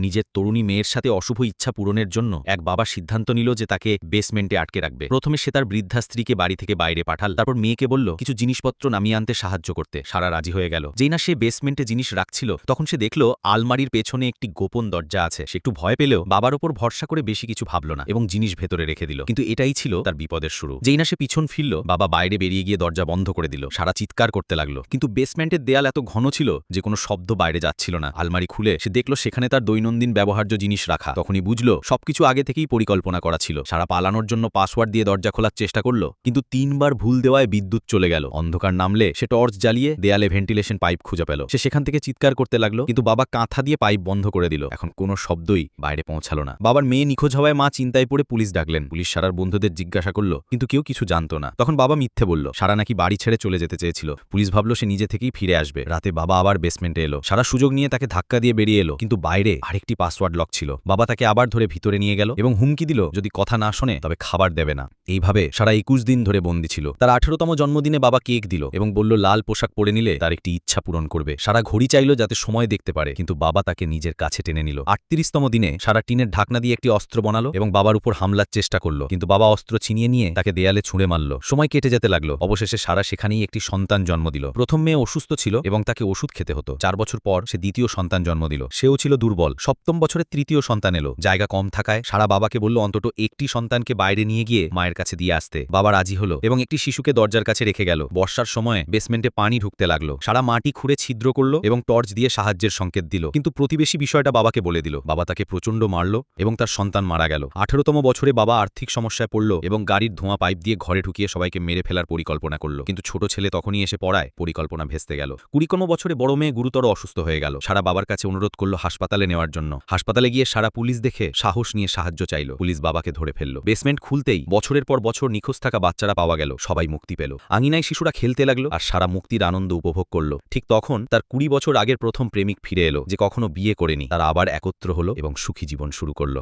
নিজের তরুণী মেয়ের সাথে অশুভ ইচ্ছা পূরণের জন্য এক বাবা সিদ্ধান্ত নিল যে তাকে বেসমেন্টে আটকে রাখবে। প্রথমে সে তার বৃদ্ধা স্ত্রীকে বাড়ি থেকে বাইরে পাঠাল, তারপর মেয়েকে বলল, কিছু জিনিসপত্র নামিয়ে আনতে সাহায্য করতে। সারা রাজি হয়ে গেল। যেই না সে বেসমেন্টে জিনিস রাখছিল, তখন সে দেখল, আলমারির পেছনে একটি গোপন দরজা আছে। সে একটু ভয় পেলেও বাবার ওপর ভরসা করে বেশি কিছু ভাবল না এবং জিনিস ভেতরে রেখে দিল। কিন্তু এটাই ছিল তার বিপদের শুরু। যেই না সে পিছন ফিরল, বাবা বাইরে বেরিয়ে গিয়ে দরজা বন্ধ করে দিল। সারা চিৎকার করতে লাগল। কিন্তু বেসমেন্টের দেয়াল এত ঘন ছিল যে কোনো শব্দ বাইরে যাচ্ছিল না। আলমারি খুলে সে দেখল, সেখানে তার দৈনন্দিন ব্যবহার্য জিনিস রাখা। তখনই বুঝলো, সবকিছু আগে থেকেই পরিকল্পনা করা ছিল। সারা পালানোর জন্য পাসওয়ার্ড দিয়ে দরজা খোলার চেষ্টা করল, কিন্তু তিনবার ভুল দেওয়ায় বিদ্যুৎ চলে গেল। অন্ধকার নামলে সে টর্চ জ্বালিয়ে দেয়ালে ভেন্টিলেশন পাইপ খুঁজে পেল। সে সেখান থেকে চিৎকার করতে লাগল, কিন্তু বাবা কাঁথা দিয়ে পাইপ বন্ধ করে দিল। এখন কোনো শব্দই বাইরে পৌঁছালো না। বাবার মেয়ে নিখোঁজ হওয়ায় মা চিন্তায় পড়ে পুলিশ ডাকলেন। পুলিশ সারার বন্ধুদের জিজ্ঞাসা করল, কিন্তু কেউ কিছু জানতো না। তখন বাবা মিথ্যে বলল, সারা নাকি বাড়ি ছেড়ে চলে যেতে চেয়েছিল। পুলিশ ভাবলো, সে নিজে থেকেই ফিরে আসবে। রাতে বাবা আবার বেসমেন্টে এলো। সারা সুযোগ নিয়ে তাকে ধাক্কা দিয়ে বেরিয়ে এলো, কিন্তু বাইরে আরেকটি পাসওয়ার্ড লক ছিল। বাবা তাকে আবার ধরে ভিতরে নিয়ে গেল এবং হুমকি দিল, যদি কথা না শোনে, তবে খাবার দেবে না। এইভাবে সারা একুশ দিন ধরে বন্দি ছিল। তার আঠেরোতম জন্মদিনে বাবা কেক দিল এবং বলল, লাল পোশাক পরে নিলে তার একটি ইচ্ছা পূরণ করবে। সারা ঘড়ি চাইল যাতে সময় দেখতে পারে, কিন্তু বাবা তাকে নিজের কাছে টেনে নিল। আটত্রিশতম দিনে সারা টিনের ঢাকনা দিয়ে একটি অস্ত্র বানালো এবং বাবার উপর হামলার চেষ্টা করল, কিন্তু বাবা অস্ত্র ছিনিয়ে নিয়ে তাকে দেয়ালে ছুঁড়ে মারল। সময় কেটে যেতে লাগল। অবশেষে সারা সেখানেই একটি সন্তান জন্ম দিল। প্রথম মেয়ে অসুস্থ ছিল এবং তাকে ওষুধ খেতে হতো। চার বছর পর সে দ্বিতীয় সন্তান জন্ম দিল। সেও ছিল দুর্বল। সপ্তম বছরের তৃতীয় সন্তান এলো। জায়গা কম থাকায় সারা বাবাকে বলল, অন্তত একটি সন্তানকে বাইরে নিয়ে গিয়ে মায়ের কাছে দিয়ে আসতে। বাবা রাজি হলো এবং একটি শিশুকে দরজার কাছে রেখে গেল। বর্ষার সময় বেসমেন্টে পানি ঢুকতে লাগল। সারা মাটি খুঁড়ে ছিদ্র করল এবং টর্চ দিয়ে সাহায্যের সংকেত দিল। কিন্তু প্রতিবেশী বিষয়টা বাবাকে বলে দিল। বাবা তাকে প্রচণ্ড মারল এবং তার সন্তান মারা গেল। আঠেরোতম বছরে বাবা আর্থিক সমস্যায় পড়ল এবং গাড়ির ধোঁয়া পাইপ দিয়ে ঘরে ঢুকিয়ে সবাইকে মেরে ফেলার পরিকল্পনা করল। কিন্তু ছোট ছেলে তখনই এসে পড়ায়, পরিকল্পনা ভেস্তে গেল। কুড়িকম বছরে বড় মেয়ে গুরুতর অসুস্থ হয়ে গেল। সারা বাবার কাছে অনুরোধ করল হাসপাতালে নেওয়ার জন্য। হাসপাতালে গিয়ে সারা পুলিশ দেখে সাহস নিয়ে সাহায্য চাইল। পুলিশ বাবাকে ধরে ফেলল। বেসমেন্ট খুলতেই বছরের পর বছর নিখোঁজ থাকা বাচ্চারা পাওয়া গেল। সবাই মুক্তি পেল। আঙিনায় শিশুরা খেলতে লাগল আর সারা মুক্তির আনন্দ উপভোগ করল। ঠিক তখন তার কুড়ি বছর আগের প্রথম প্রেমিক ফিরে এলো, যে কখনো বিয়ে করেনি। তারা আবার একত্র হলো এবং সুখী জীবন শুরু করল।